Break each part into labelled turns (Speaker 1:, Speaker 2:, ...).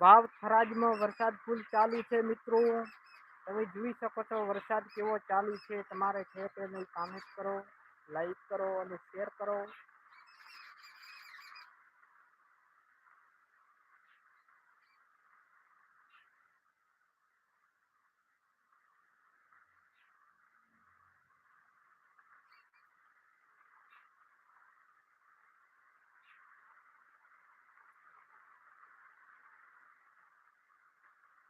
Speaker 1: વાવ થરાદમાં વરસાદ ફૂલ ચાલુ છે મિત્રો. તમે જોઈ શકો છો વરસાદ કેવો ચાલુ છે. તમારે છે તે કામેન્ટ કરો લાઈક કરો અને શેર કરો.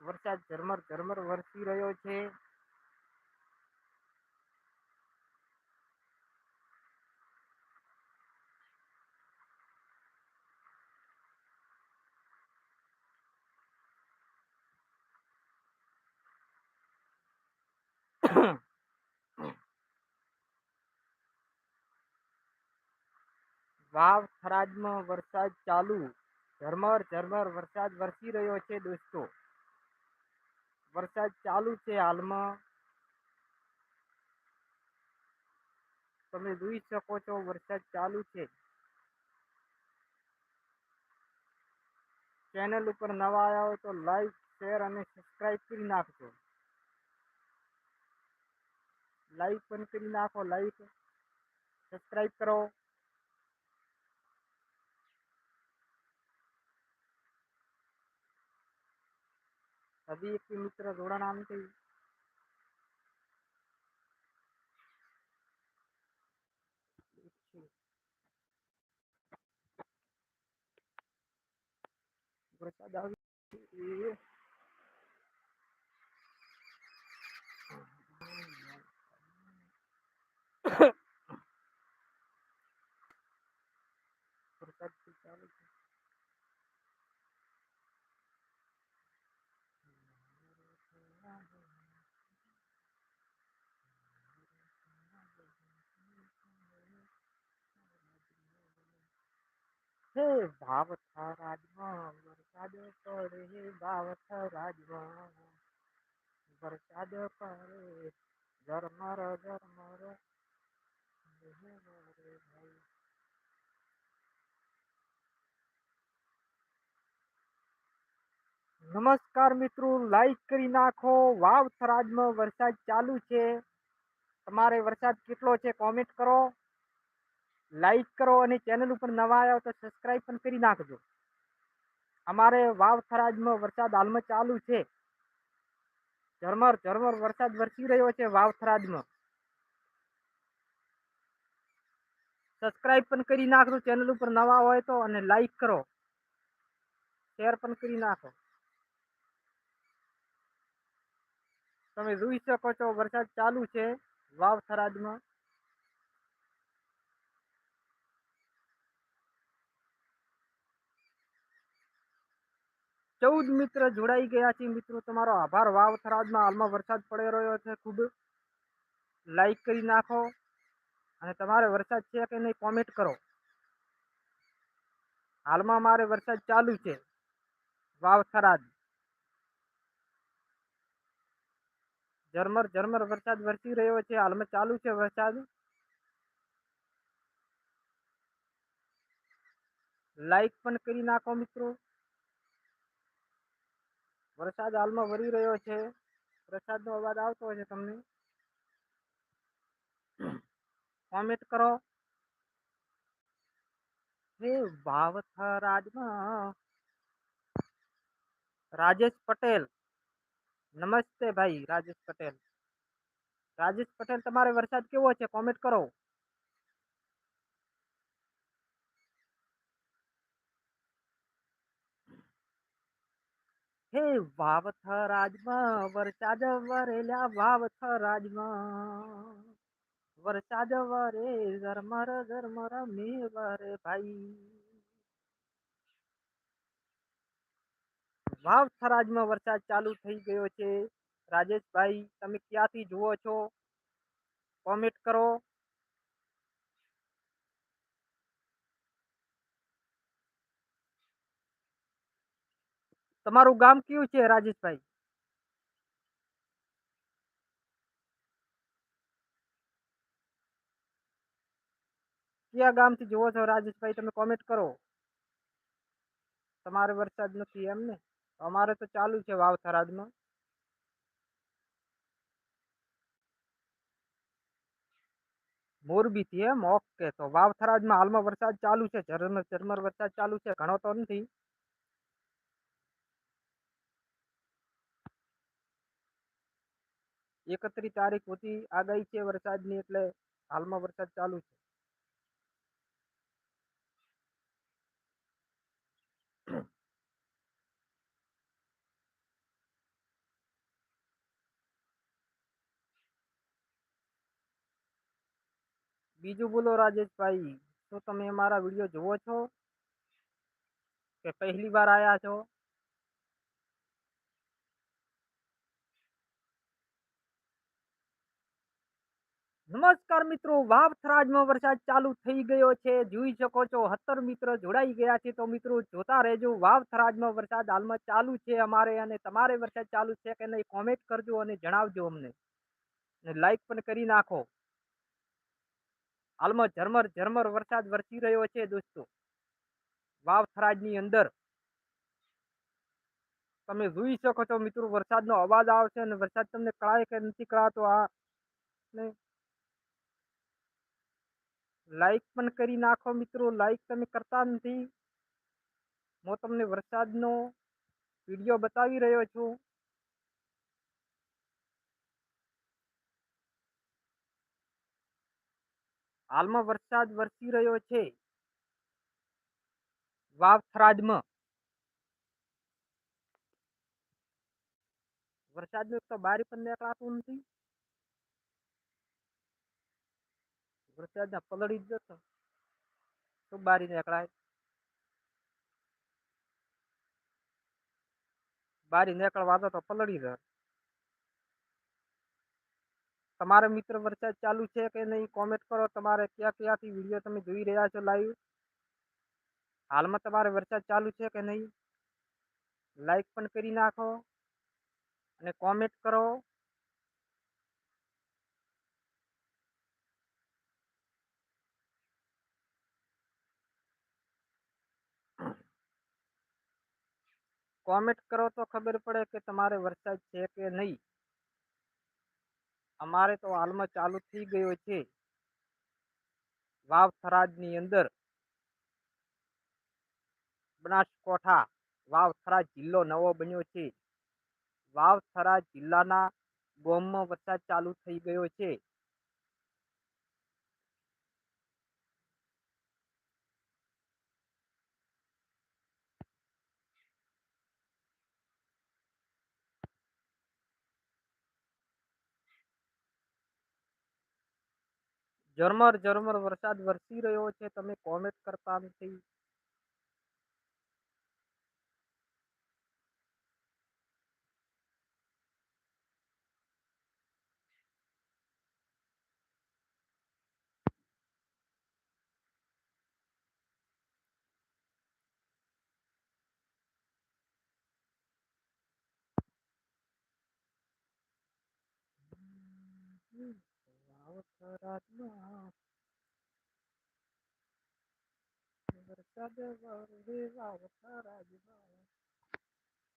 Speaker 1: વરસાદ ઝરમર ઝરમર વરસી રહ્યો છે. વાવ થરાદમાં વરસાદ ચાલુ. ઝરમર ઝરમર વરસાદ વરસી રહ્યો છે દોસ્તો. વરસાદ ચાલુ છે હાલમાં. તમે જોઈ શકો છો વરસાદ ચાલુ છે. ચેનલ ઉપર નવા આવ્યા હોય તો લાઈક શેર અને સબસ્ક્રાઈબ કરી નાખજો. લાઈક પણ કરી નાખો લાઈક સબસ્ક્રાઈબ કરો. अभी एक मित्र जोडा नाम थे। प्रसाद હે ભાવથા રાજમાં વરસાદ પડે હે ભાવથા રાજમાં વરસાદ પડે ઝરમર ઝરમર નમસ્કાર મિત્રો લાઈક કરી નાખો. વાવ થરાદમાં વરસાદ ચાલુ છે. તમારે વરસાદ કેટલો છે? કોમેન્ટ કરો. લાઈક કરો અને ચેનલ ઉપર નવા આવ્યા તો સબસ્ક્રાઈબ પણ કરી નાખજો. અમારે વાવ થરાજમાં વરસાદ હાલમાં ચાલુ છે. ઝરમર ઝરમર વરસાદ વરસી રહ્યો છે વાવ થરાજમાં સબસ્ક્રાઈબ પણ કરી નાખજો ચેનલ ઉપર નવા હોય તો અને લાઈક કરો. શેર પણ કરી નાખો. તમે જોઈ શકો છો વરસાદ ચાલુ છે વાવ થરાદમાં. ચૌદ મિત્ર જોડાઈ ગયા છે. મિત્રો, તમારો આભાર. વાવ થરાદમાં હાલમાં વરસાદ પડી રહ્યો છે ખૂબ. લાઈક કરી નાખો. અને તમારે વરસાદ છે કે નહીં કોમેન્ટ કરો. હાલમાં મારે વરસાદ ચાલુ છે. વાવ થરાદ. ઝરમર ઝરમર વરસાદ વરસી રહ્યો છે. હાલમાં ચાલુ છે વરસાદ. લાઈક પણ કરી નાખો, મિત્રો. વરસાદ હાલમાં વરી રહ્યો છે. વરસાદનો અવાજ આવતો છે તમને. કોમેન્ટ કરો. હે ભાવથરાજમાં રાજેશ પટેલ. નમસ્તે ભાઈ, રાજેશ પટેલ. રાજેશ પટેલ, તમારે વરસાદ કેવો છે? કોમેન્ટ કરો. હે વાવથરાજમાં વરસાદ વરેલા વાવથરાજમાં. વરસાદ વરે ઝરમર ઝરમર મેં વરે ભાઈ. વાવ થરાજમાં વરસાદ ચાલુ થઈ ગયો છે. રાજેશભાઈ, તમે ક્યાંથી જુઓ છો? કોમેન્ટ કરો. તમારું ગામ કયું છે, રાજેશભાઈ? કયા ગામથી જુઓ છો, રાજેશભાઈ? તમે કોમેન્ટ કરો. તમારે વરસાદ નથી એમ ને? અમારે તો ચાલુ છે વાવ થરાદમાં મોરબીથી એમ? ઓકે, તો વાવ થરાદમાં હાલમાં વરસાદ ચાલુ છે ઝરમર ઝરમર વરસાદ ચાલુ છે. ઘણો તો નથી. એકત્રીસ તારીખ સુધી આગાહી છે વરસાદની એટલે હાલમાં વરસાદ ચાલુ છે. બીજું બોલો રાજેશભાઈ, શું તમે મારા વીડિયો જુઓ છો? કે પહેલી વાર આવ્યા છો? નમસ્કાર મિત્રો, વાવ થરાજમાં વરસાદ ચાલુ થઈ ગયો છે. જોઈ શકો છો હત્તર મિત્ર જોડાઈ ગયા છે. તો મિત્રો, જોતા રહેજો, વાવ થરાજમાં વરસાદ હાલમાં ચાલુ છે અમારે અને તમારે વરસાદ ચાલુ છે કે નહીં કોમેન્ટ કરજો અને જણાવજો અમને. લાઈક પણ કરી નાખો. હાલમાં ઝરમર ઝરમર વરસાદ વરસી રહ્યો છે દોસ્તો. વાવ થરાજની અંદર. તમે જોઈ શકો છો મિત્રો, વરસાદનો અવાજ આવશે અને વરસાદ તમને કળાય કે નથી કળાતો આ ને લાઈક પણ કરી નાખો મિત્રો. લાઈક તમે કરતા નથી. હું તમને વરસાદનો વીડિયો બતાવી રહ્યો છું. હાલમાં વરસાદ વરસી રહ્યો છે. વાવ થરાદમાં વરસાદનું તો બારી પણ નીકળાતું નથી. વરસાદના પલળી જ જતો. તો બારી નીકળાય. બારી નીકળવા તો પલળી જાય. તમારે મિત્ર વરસાદ ચાલુ છે કે નહીં કોમેન્ટ કરો. તમારે ક્યાં ક્યાંથી વીડિયો તમે જોઈ રહ્યા છો લાઈવ હાલમાં તમારે વરસાદ ચાલુ છે કે નહીં? લાઈક પણ કરી નાખો અને કોમેન્ટ કરો. કોમેન્ટ કરો તો ખબર પડે કે તમારે વરસાદ છે કે નહીં? અમારે તો હાલમાં ચાલુ થઈ ગયો છે. વાવ થરાદની અંદર બનાસકોઠા વાવ થરાદ જિલ્લો નવો બન્યો છે. વાવ થરાદ જિલ્લાના ગોમમાં વરસાદ ચાલુ થઈ ગયો છે. ઝરમર ઝરમર વરસાદ વરસી રહ્યો છે. તમે કોમેન્ટ કરતા નથી. વાવ થરાદમાં વરસાદ વરસે વાવ થરાદમાં